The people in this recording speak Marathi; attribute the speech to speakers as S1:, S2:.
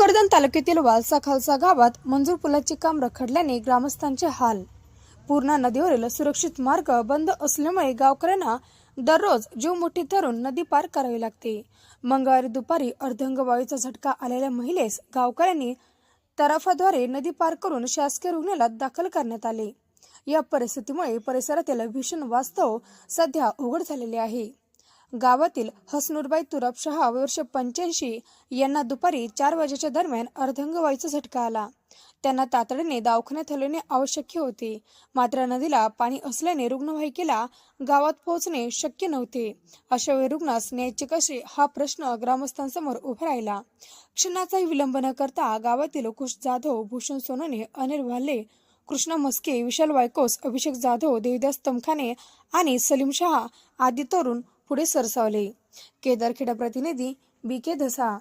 S1: तालुक्यातील वालसा खालसा गावात मंजूर पुलाचे काम रखडल्याने ग्रामस्थांचे हाल. पूर्णा नदीवरील सुरक्षित मार्ग बंद असल्यामुळे गावकऱ्यांना दररोज जीव मोठी धरून नदी पार करावी लागते. मंगळवारी दुपारी अर्धंगवायूचा झटका आलेल्या महिलेस गावकऱ्यांनी तराफाद्वारे नदी पार करून शासकीय रुग्णालयात दाखल करण्यात आले. या परिस्थितीमुळे परिसरातील भीषण वास्तव सध्या उघड झालेले आहे. गावातील हसनूरबाई तुरप शहा वर्ष पंच्याऐंशी यांना दुपारी चार वाजेच्या दरम्यान अर्धंगवायूचा झटका आला. त्यांना तातडीने दवाखान्यात हलवणे आवश्यक होते. मात्र नदीला पाणी असल्याने रुग्णवाहिकेला गावात पोहोचणे शक्य नव्हते. अशा वेळी रुग्णास न्यायचे कसे हा प्रश्न ग्रामस्थांसमोर उभा राहिला. क्षणाचाही विलंब न करता गावातील कुश जाधव भूषण सोनने अनिल भाले कृष्णा मस्के विशाल वायकोस अभिषेक जाधव देवदास तमखाने आणि सलीम शहा आदी तरुण पुढे सरसावले. केदारखेडा प्रतिनिधी बी के धसा.